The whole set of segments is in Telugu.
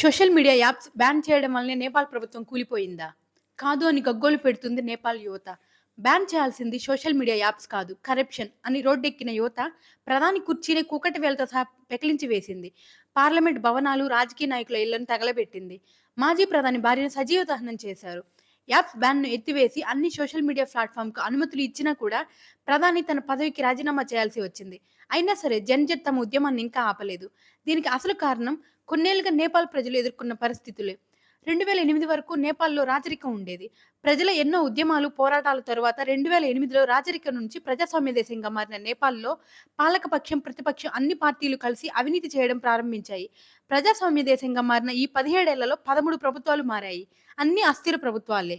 సోషల్ మీడియా యాప్స్ బ్యాన్ చేయడం వల్లనే నేపాల్ ప్రభుత్వం కూలిపోయిందా? కాదు అని గగ్గోలు పెడుతుంది నేపాల్ యువత. బ్యాన్ చేయాల్సింది సోషల్ మీడియా యాప్స్ కాదు కరప్షన్ అని రోడ్డెక్కిన యువత ప్రధాని కుర్చీని కూకటి వేలతో సహా పెకిలించి వేసింది. పార్లమెంట్ భవనాలు రాజకీయ నాయకుల ఇళ్ళను తగలబెట్టింది. మాజీ ప్రధాని భార్యను సజీవ దహనం చేశారు. యాప్స్ బ్యాన్ను ఎత్తివేసి అన్ని సోషల్ మీడియా ప్లాట్ఫామ్కు అనుమతులు ఇచ్చినా కూడా ప్రధాని తన పదవికి రాజీనామా చేయాల్సి వచ్చింది. అయినా సరే జన్జెట్ తమ ఉద్యమాన్ని ఇంకా ఆపలేదు. దీనికి అసలు కారణం కొన్నేళ్ళుగా నేపాల్ ప్రజలు ఎదుర్కొన్న పరిస్థితులే. రెండు వేల ఎనిమిది వరకు నేపాల్లో రాజరికం ఉండేది. ప్రజల ఎన్నో ఉద్యమాలు పోరాటాల తరువాత రెండు వేల ఎనిమిదిలో రాజరికం నుంచి ప్రజాస్వామ్య దేశంగా మారిన నేపాల్లో పాలకపక్షం ప్రతిపక్షం అన్ని పార్టీలు కలిసి అవినీతి చేయడం ప్రారంభించాయి. ప్రజాస్వామ్య దేశంగా మారిన ఈ పదిహేడేళ్ళలో పదమూడు ప్రభుత్వాలు మారాయి. అన్ని అస్థిర ప్రభుత్వాలే.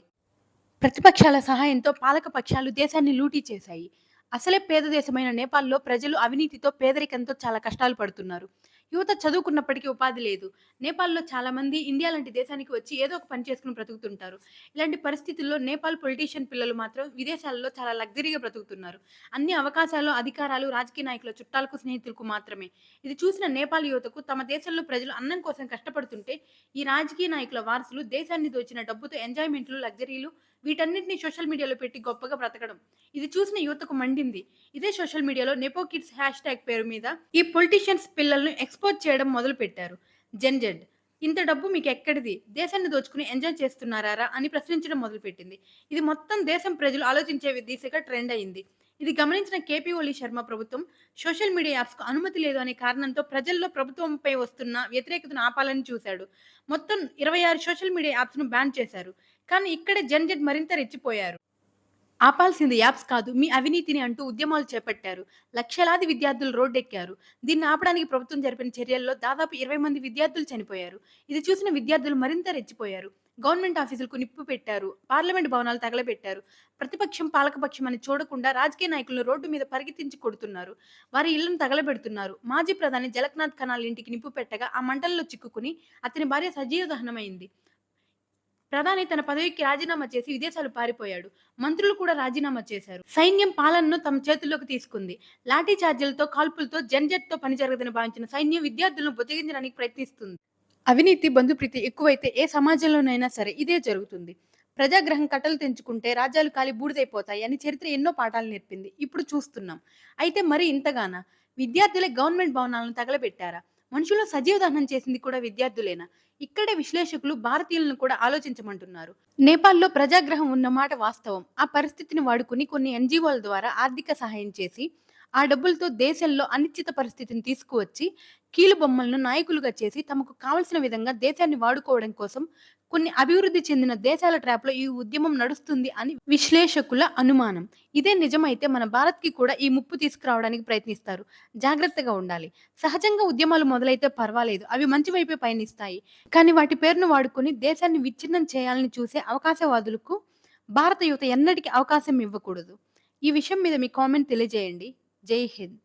ప్రతిపక్షాల సహాయంతో పాలకపక్షాలు దేశాన్ని లూటీ చేశాయి. అసలే పేద దేశమైన నేపాల్లో ప్రజలు అవినీతితో పేదరికంతో చాలా కష్టాలు పడుతున్నారు. యువత చదువుకున్నప్పటికీ ఉపాధి లేదు. నేపాల్లో చాలామంది ఇండియా లాంటి దేశానికి వచ్చి ఏదో ఒక పని చేసుకుని బ్రతుకుతుంటారు. ఇలాంటి పరిస్థితుల్లో నేపాల్ పొలిటీషియన్ పిల్లలు మాత్రం విదేశాల్లో చాలా లగ్జరీగా బ్రతుకుతున్నారు. అన్ని అవకాశాలు అధికారాలు రాజకీయ నాయకుల చుట్టాలకు స్నేహితులకు మాత్రమే. ఇది చూసిన నేపాల్ యువతకు తమ దేశంలో ప్రజలు అన్నం కోసం కష్టపడుతుంటే ఈ రాజకీయ నాయకుల వారసులు దేశాన్ని దోచిన డబ్బుతో ఎంజాయ్మెంట్లు లగ్జరీలు వీటన్నిటిని సోషల్ మీడియాలో పెట్టి గొప్పగా బ్రతకడం. ఇది చూసిన యువతకు మండింది. ఇదే సోషల్ మీడియాలో నెపో కిడ్స్ హ్యాష్ ట్యాగ్ పేరు మీద ఈ పొలిటీషియన్స్ పిల్లలను ఎక్స్పోజ్ చేయడం మొదలు పెట్టారు. జెన్జెడ్ ఇంత డబ్బు మీకు ఎక్కడిది? దేశాన్ని దోచుకుని ఎంజాయ్ చేస్తున్నారా అని ప్రశ్నించడం మొదలుపెట్టింది ఇది మొత్తం దేశం ప్రజలు ఆలోచించే దిశగా ట్రెండ్ అయింది. ఇది గమనించిన కేపీ ఓలీ శర్మ ప్రభుత్వం సోషల్ మీడియా యాప్స్కు అనుమతి లేదు అనే కారణంతో ప్రజల్లో ప్రభుత్వంపై వస్తున్న వ్యతిరేకతను ఆపాలని చూశాడు. మొత్తం ఇరవై ఆరు సోషల్ మీడియా యాప్స్ను బ్యాన్ చేశారు. కానీ ఇక్కడే జన్జెట్ మరింత రెచ్చిపోయారు. ఆపాల్సింది యాప్స్ కాదు మీ అవినీతిని అంటూ ఉద్యమాలు చేపట్టారు. లక్షలాది విద్యార్థులు రోడ్డెక్కారు. దీన్ని ఆపడానికి ప్రభుత్వం జరిపిన చర్యల్లో దాదాపు ఇరవై మంది విద్యార్థులు చనిపోయారు. ఇది చూసిన విద్యార్థులు మరింత రెచ్చిపోయారు. గవర్నమెంట్ ఆఫీసులకు నిప్పు పెట్టారు. పార్లమెంట్ భవనాలు తగలబెట్టారు. ప్రతిపక్షం పాలకపక్షం అని చూడకుండా రాజకీయ నాయకులను రోడ్డు మీద పరిగెత్తించి కొడుతున్నారు. వారి ఇళ్ళను తగలబెడుతున్నారు. మాజీ ప్రధాని జలక్నాథ్ ఖనాల్ ఇంటికి నిప్పు పెట్టగా ఆ మంటల్లో చిక్కుకుని అతని భార్య సజీవ దహనమైంది. ప్రధాని తన పదవికి రాజీనామా చేసి విదేశాలు పారిపోయాడు. మంత్రులు కూడా రాజీనామా చేశారు. సైన్యం పాలనను తమ చేతుల్లోకి తీసుకుంది. లాఠీ చార్జీలతో కాల్పులతో జంజట్తో పని జరగదని భావించిన సైన్యం విద్యార్థులను బుజ్జగించడానికి ప్రయత్నిస్తుంది. అవినీతి బంధుప్రీతి ఎక్కువైతే ఏ సమాజంలోనైనా సరే ఇదే జరుగుతుంది. ప్రజాగ్రహం కట్టలు తెంచుకుంటే రాజ్యాలు కాలి బూడిదైపోతాయి అని చరిత్ర ఎన్నో పాఠాలు నేర్పింది. ఇప్పుడు చూస్తున్నాం. అయితే మరి ఇంతగానా విద్యార్థులే గవర్నమెంట్ భవనాలను తగలబెట్టారా? మనుషుల్లో సజీవ దహనం చేసింది కూడా విద్యార్థులేనా? ఇక్కడే విశ్లేషకులు భారతీయులను కూడా ఆలోచించమంటున్నారు. నేపాల్లో ప్రజాగ్రహం ఉన్నమాట వాస్తవం. ఆ పరిస్థితిని వాడుకుని కొన్ని ఎన్జిఓల ద్వారా ఆర్థిక సహాయం చేసి ఆ డబ్బులతో దేశంలో అనిశ్చిత పరిస్థితిని తీసుకువచ్చి కీలుబొమ్మలను నాయకులుగా చేసి తమకు కావలసిన విధంగా దేశాన్ని వాడుకోవడం కోసం కొన్ని అభివృద్ధి చెందిన దేశాల ట్రాప్లో ఈ ఉద్యమం నడుస్తుంది అని విశ్లేషకుల అనుమానం. ఇదే నిజమైతే మన భారత్కి కూడా ఈ ముప్పు తీసుకురావడానికి ప్రయత్నిస్తారు. జాగ్రత్తగా ఉండాలి. సహజంగా ఉద్యమాలు మొదలైతే పర్వాలేదు. అవి మంచి వైపే పయనిస్తాయి. కానీ వాటి పేరును వాడుకొని దేశాన్ని విచ్ఛిన్నం చేయాలని చూసే అవకాశవాదులకు భారత యువత ఎన్నటికీ అవకాశం ఇవ్వకూడదు. ఈ విషయం మీద మీ కామెంట్ తెలియజేయండి. जय हिंद।